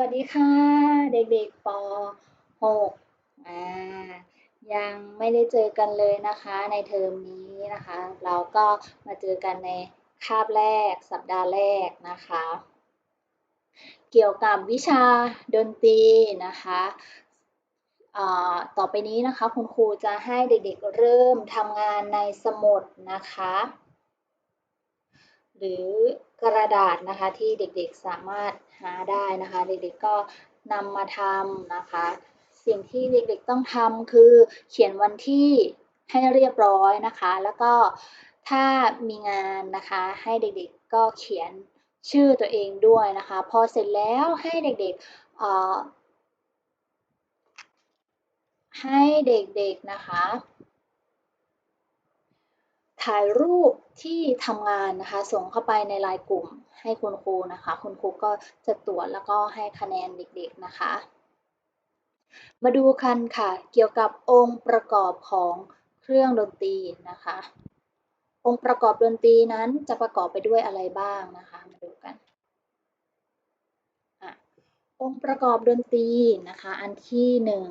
วัสดีค่ะ เด็กๆป .6 อ่ายังไม่ได้เจอกันเลยนะคะในเทอมนี้นะคะ เราก็มาเจอกันในคาบแรกสัปดาห์แรกนะคะ เกี่ยวกับวิชาดนตรีนะคะต่อไปนี้นะคะคุณครูจะให้เด็กๆเริ่มทำงานในสมุดนะคะ หรือกระดาษนะคะที่เด็กๆสามารถหาได้นะคะ เด็กๆก็นำมาทำนะคะ สิ่งที่เด็กๆต้องทำคือเขียนวันที่ให้เรียบร้อยนะคะ แล้วก็ถ้ามีงานนะคะให้เด็กๆก็เขียนชื่อตัวเองด้วยนะคะ พอเสร็จแล้วให้เด็กๆให้เด็กๆนะคะ ถ่ายรูปที่ทำงานนะคะ ส่งเข้าไปในไลน์กลุ่ม ให้คุณครูนะคะ คุณครูก็จะตรวจแล้วก็ให้คะแนนเด็กๆนะคะ มาดูกันค่ะ เกี่ยวกับองค์ประกอบของเครื่องดนตรีนะคะ องค์ประกอบดนตรีนั้นจะประกอบไปด้วยอะไรบ้างนะคะ มาดูกันองค์ประกอบดนตรีนะคะ อันที่หนึ่ง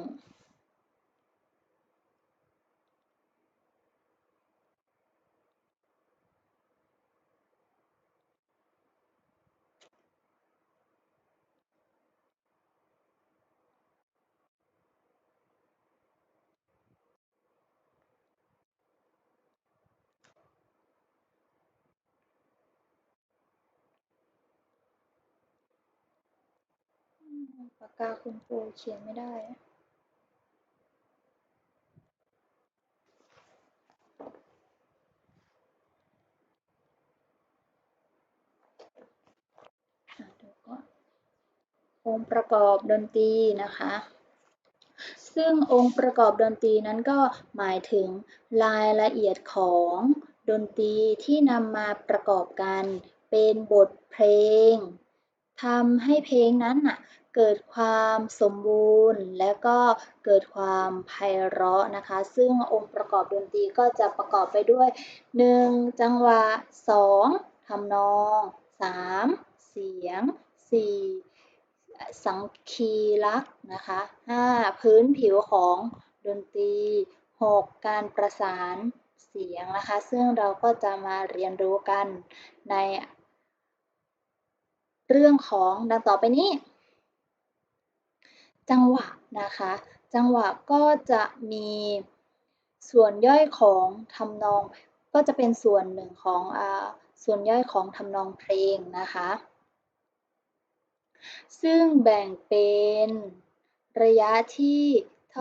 ปากกาคุณครูเขียนไม่ได้องค์ประกอบดนตรีนะคะ ซึ่งองค์ประกอบดนตรีนั้นก็หมายถึงรายละเอียดของดนตรีที่นำมาประกอบกันเป็นบทเพลงทำให้เพลงนั้นน่ะ เกิดความสมบูรณ์ และก็เกิดความไพเราะนะคะ ซึ่งองค์ประกอบดนตรีก็จะประกอบไปด้วย 1. จังหวะ 2. ทำนอง 3. เสียง 4. สังคีลักษณ์นะคะ 5. พื้นผิวของดนตรี 6. การประสานเสียงนะคะ ซึ่งเราก็จะมาเรียนรู้กันในเรื่องของดังต่อไปนี้ จังหวะนะคะ จังหวะก็จะมีส่วนย่อยของทำนอง ก็จะเป็นส่วนหนึ่งของอส่วนย่อยของทำนองเพลงนะคะ ซึ่งแบ่งเป็นระยะที่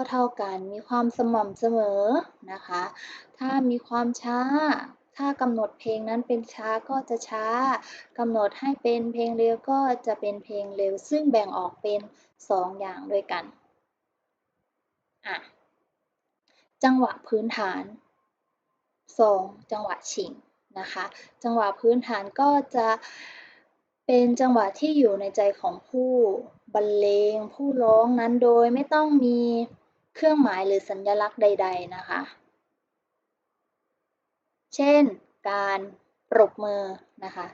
เท่าๆกัน มีความสม่ำเสมอนะคะ ถ้ามีความช้า ถ้ากำหนดเพลงนั้นเป็นช้าก็จะช้ากำหนดให้เป็นเพลงเร็วก็จะเป็นเพลงเร็ว ซึ่งแบ่งออกเป็น 2 อย่างด้วยกันอะจังหวะพื้นฐาน 2. จังหวะชิงนะคะ จังหวะพื้นฐานก็จะเป็นจังหวะที่อยู่ในใจของผู้บรรเลงผู้ร้องนั้นโดยไม่ต้องมีเครื่องหมายหรือสัญลักษณ์ใด ๆ นะคะ เช่น การปรบมือนะคะ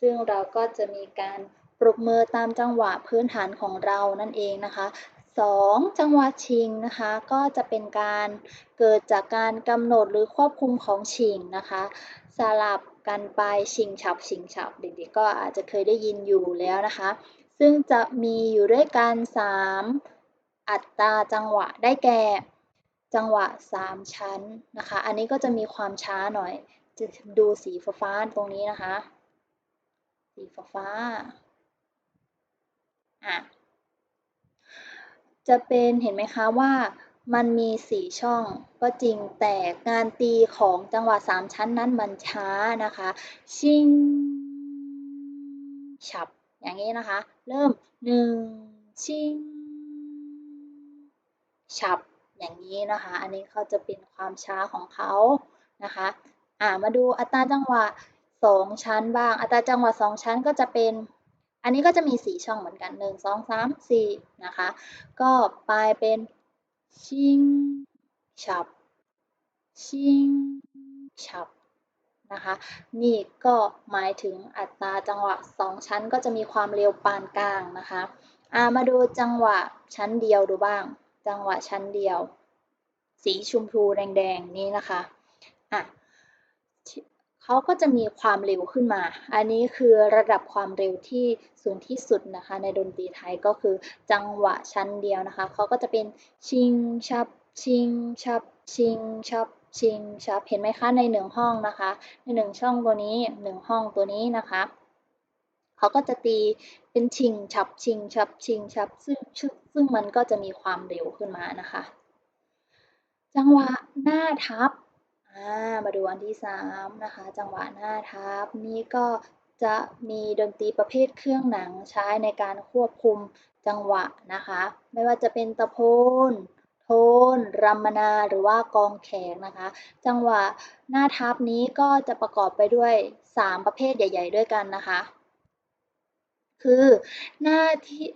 ซึ่งเราก็จะมีการปรบมือตามจังหวะพื้นฐานของเรานั่นเองนะคะ 2. จังหวะชิงนะคะก็จะเป็นการเกิดจากการกำหนดหรือควบคุมของชิงนะคะ สลับกันไปชิงฉับชิงฉับเด็กๆก็อาจจะเคยได้ยินอยู่แล้วนะคะ ซึ่งจะมีอยู่ด้วยกัน 3 อัตราจังหวะได้แก่ จังหวะ 3 ชั้นนะคะ อันนี้ก็จะมีความช้าหน่อย จะดูสีฟ้าตรงนี้นะคะ สีฟ้าอะจะเป็นเห็นไหมคะว่ามันมีสี่ช่องก็จริงแต่งานตีของจังหวะสามชั้นนั้นมันช้านะคะ ชิง ฉับ อย่างนี้นะคะ เริ่มหนึ่งชิง ฉับ อย่างนี้นะคะ อันนี้เขาจะเป็นความช้าของเขานะคะอ่ามาดูอัตราจังหวะสองชั้นบ้าง อัตราจังหวะสองชั้นก็จะเป็น อันนี้ก็จะมีสี่ช่องเหมือนกันหนึ่งสองสามสี่นะคะ ก็ปลายเป็นชิงฉับชิงฉับนะคะ นี่ก็หมายถึงอัตราจังหวะสองชั้นก็จะมีความเร็วปานกลางนะคะอ่ามาดูจังหวะชั้นเดียวดูบ้าง จังหวะชั้นเดียว สีชมพูแดงๆ นี้นะคะอะเขาก็จะมีความเร็วขึ้นมา อันนี้คือระดับความเร็วที่สูงที่สุดนะคะ ในดนตรีไทยก็คือจังหวะชั้นเดียวนะคะ เขาก็จะเป็นชิงชับชิงชับชิงชับชิงชับเห็นไหมคะในหนึ่งห้องนะคะ ในหนึ่งช่องตัวนี้หนึ่งห้องตัวนี้นะคะ เขาก็จะตีเป็นชิงชับชิงชับชิงชับซึ่งซึ่งมันก็จะมีความเร็วขึ้นมานะคะ จังหวะหน้าทับมาดูอันที่3นะคะ จังหวะหน้าทับนี่ก็จะมีดนตรีประเภทเครื่องหนังใช้ในการควบคุมจังหวะนะคะ ไม่ว่าจะเป็นตะโพนโทนรัมมนาหรือว่ากองแขงนะคะ จังหวะหน้าทับนี้ก็จะประกอบไปด้วย 3 ประเภทใหญ่ ๆ ด้วยกันนะคะ คือ หน้าที่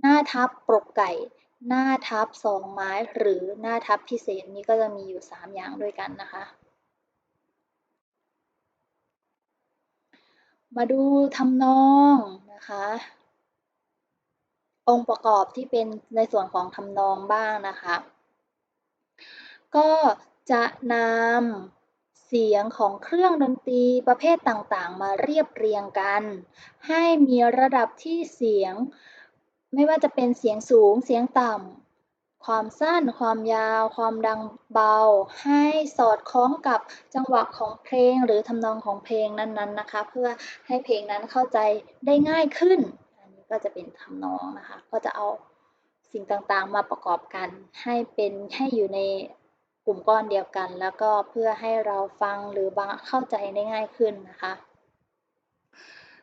หน้าทับปรกไก่ หน้าทับสองไม้หรือหน้าทับพิเศษนี้ก็จะมีอยู่ 3 อย่างด้วยกันนะคะ มาดูทำนองนะคะองค์ประกอบที่เป็นในส่วนของทำนองบ้างนะคะ ก็จะนำ เสียงของเครื่องดนตรีประเภทต่างๆ มาเรียบเรียงกัน ให้มีระดับที่เสียง ไม่ว่าจะเป็นเสียงสูงเสียงต่ำความสั้น ความยาว ความดังเบา ให้สอดคล้องกับจังหวะของเพลงหรือทำนองของเพลงนั้นๆนะคะ เพื่อให้เพลงนั้นเข้าใจได้ง่ายขึ้น อันนี้ก็จะเป็นทำนองนะคะ ก็จะเอาสิ่งต่างๆ มาประกอบกันให้เป็นให้อยู่ใน ลุ่มก้อนเดียวกัน แล้วก็เพื่อให้เราฟังหรือบางเข้าใจได้ง่ายขึ้นนะคะ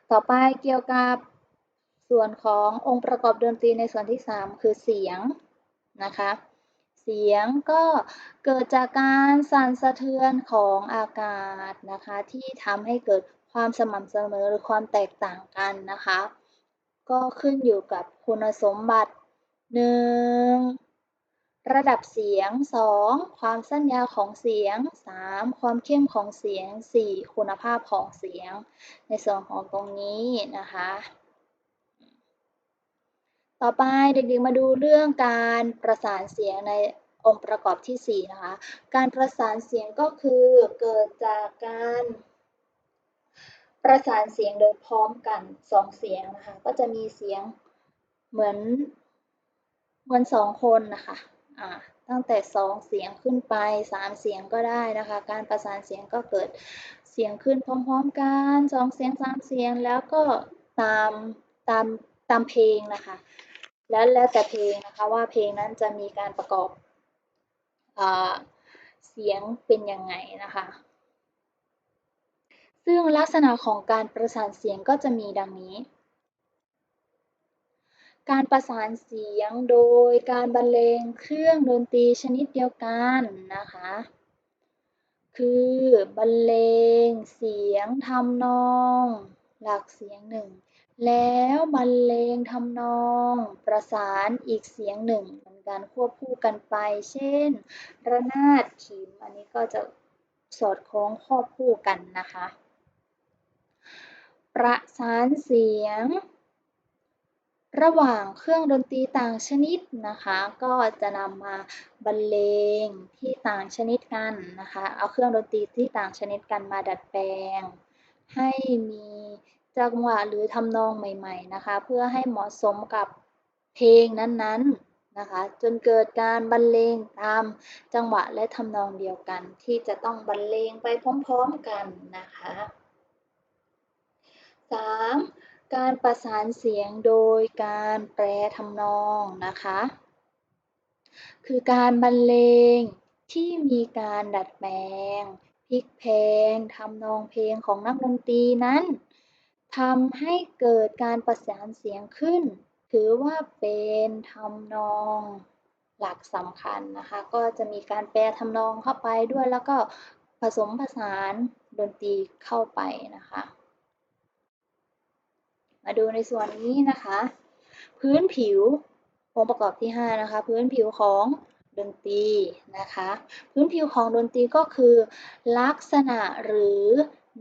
ต่อไปเกี่ยวกับส่วนขององค์ประกอบดนตรีในส่วนที่ 3 คือเสียงนะคะเสียงก็เกิดจากการสั่นสะเทือนของอากาศนะคะ ที่ทำให้เกิดความสม่ำเสมอหรือความแตกต่างกันนะคะ ก็ขึ้นอยู่กับคุณสมบัติ 1. ระดับเสียง 2. ความสั้นยาวของเสียง 3. ความเข้มของเสียง 4. คุณภาพของเสียง ในส่วนของตรงนี้นะคะ ต่อไปเด็กๆมาดูเรื่องการประสานเสียงในองค์ประกอบที่ 4 นะคะ การประสานเสียงก็คือเกิดจากการประสานเสียงโดยพร้อมกันสองเสียงนะคะ ก็จะมีเสียงเหมือนเหมือนสองคนนะคะ ตั้งแต่สองเสียงขึ้นไปสามเสียงก็ได้นะคะ การประสานเสียงก็เกิดเสียงขึ้นพร้อม ๆ กันสองเสียงสามเสียงแล้วก็ตามตามตามเพลงนะคะ แล้วแล้วแต่เพลงนะคะว่าเพลงนั้นจะมีการประกอบอเสียงเป็นยังไงนะคะ ซึ่งลักษณะของการประสานเสียงก็จะมีดังนี้ การประสานเสียงโดยการบรรเลงเครื่องดนตรีชนิดเดียวกันนะคะ คือบรรเลงเสียงทำนอง หลักเสียงหนึ่งแล้วบรรเลงทำนองประสานอีกเสียงหนึ่งเหมือนกันควบคู่กันไป เช่น ระนาดขิมอันนี้ก็จะสอดคล้องควบคู่กันนะคะ ประสานเสียง ระหว่างเครื่องดนตรีต่างชนิดนะคะ ก็จะนำมาบรรเลงที่ต่างชนิดกันนะคะ เอาเครื่องดนตรีที่ต่างชนิดกันมาดัดแปลง ให้มีจังหวะหรือทำนองใหม่ๆนะคะ เพื่อให้เหมาะสมกับเพลงนั้นๆนะคะ จนเกิดการบรรเลงตามจังหวะและทำนองเดียวกัน ที่จะต้องบรรเลงไปพร้อมๆกันนะคะ 3. การประสานเสียงโดยการแปลทำนองนะคะ คือการบรรเลงที่มีการดัดแปลงพลิกเพลงทำนองเพลงของนักดนตรีนั้นทำให้เกิดการประสานเสียงขึ้น ถือว่าเป็นทำนองหลักสำคัญนะคะ ก็จะมีการแปลทำนองเข้าไปด้วยแล้วก็ผสมผสานดนตรีเข้าไปนะคะ มาดูในส่วนนี้นะคะ พื้นผิวองค์ประกอบที่ 5 นะคะ พื้นผิวของดนตรีนะคะ พื้นผิวของดนตรีก็คือ ลักษณะหรือ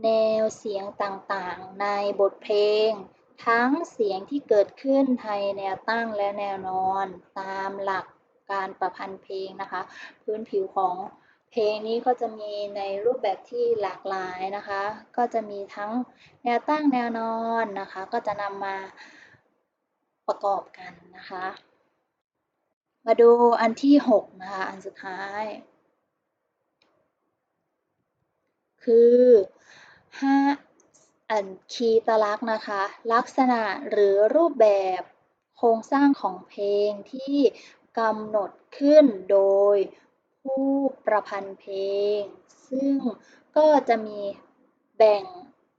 แนวเสียงต่างๆ ในบทเพลง ทั้งเสียงที่เกิดขึ้นในแนวตั้งและแนวนอน ตามหลักการประพันธ์เพลงนะคะ พื้นผิวของ เพลงนี้ก็จะมีในรูปแบบที่หลากหลายนะคะ ก็จะมีทั้งแนวตั้งแนวนอนนะคะ ก็จะนำมาประกอบกันนะคะ มาดูอันที่ 6 นะคะ อันสุดท้าย คือ5อันคีตลักษณ์นะคะ ลักษณะหรือรูปแบบโครงสร้างของเพลงที่กำหนดขึ้นโดย ผู้ประพันธ์เพลง ซึ่งก็จะมีแบ่ง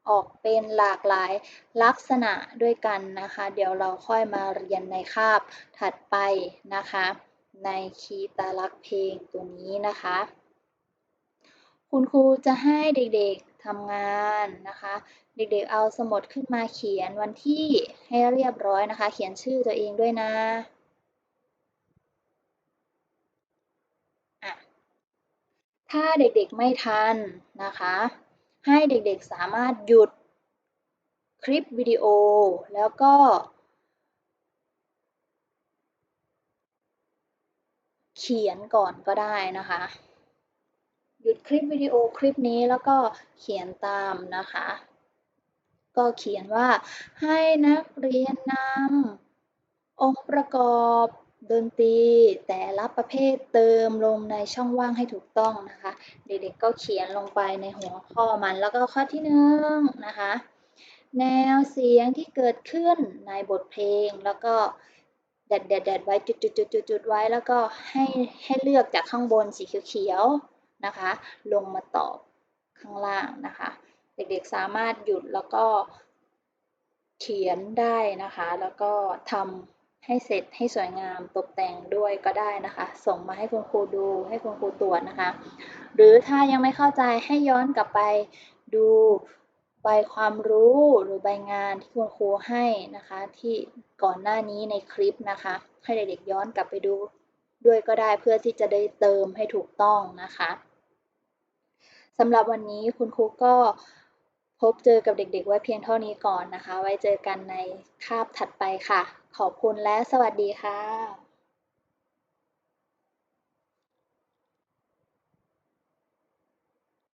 ออกเป็นหลากหลายลักษณะด้วยกันนะคะ เดี๋ยวเราค่อยมาเรียนในคาบถัดไปนะคะ ในคีย์ตลักษ์เพลงตัวนี้นะคะ คุณครูจะให้เด็กๆทำงานนะคะ เด็กๆเอาสมุดขึ้นมาเขียนวันที่ให้เรียบร้อยนะคะ เขียนชื่อตัวเองด้วยนะ ถ้าเด็กๆไม่ทันนะคะ ให้เด็กๆสามารถหยุดคลิปวิดีโอ แล้วก็ เขียนก่อนก็ได้นะคะ หยุดคลิปวิดีโอคลิปนี้แล้วก็เขียนตามนะคะ ก็เขียนว่าให้นักเรียนนำองค์ประกอบ ดนตรีแต่ละประเภทเติมลงในช่องว่างให้ถูกต้องนะคะ เด็กๆก็เขียนลงไปในหัวข้อมันแล้วก็ข้อที่หนึ่งนะคะ แนวเสียงที่เกิดขึ้นในบทเพลงแล้วก็แดดแดดแดดไว้จุดจุดจุดจุดจุดไว้แล้วก็ให้ให้เลือกจากข้างบนสีเขียวๆนะคะ ลงมาตอบข้างล่างนะคะ เด็กๆสามารถหยุดแล้วก็เขียนได้นะคะ แล้วก็ทำ ให้เสร็จให้สวยงามตกแต่งด้วยก็ได้นะคะ ส่งมาให้คุณครูดูให้คุณครูตรวจนะคะ หรือถ้ายังไม่เข้าใจให้ย้อนกลับไปดูใบความรู้หรือใบงานที่คุณครูให้นะคะ ที่ก่อนหน้านี้ในคลิปนะคะ ให้เด็กๆย้อนกลับไปดูด้วยก็ได้เพื่อที่จะได้เติมให้ถูกต้องนะคะสำหรับวันนี้คุณครูก็ พบเจอกับเด็กๆ ไว้เพียงเท่านี้ก่อนนะคะ ไว้เจอกันในคาบถัดไปค่ะ ขอบคุณและสวัสดีค่ะ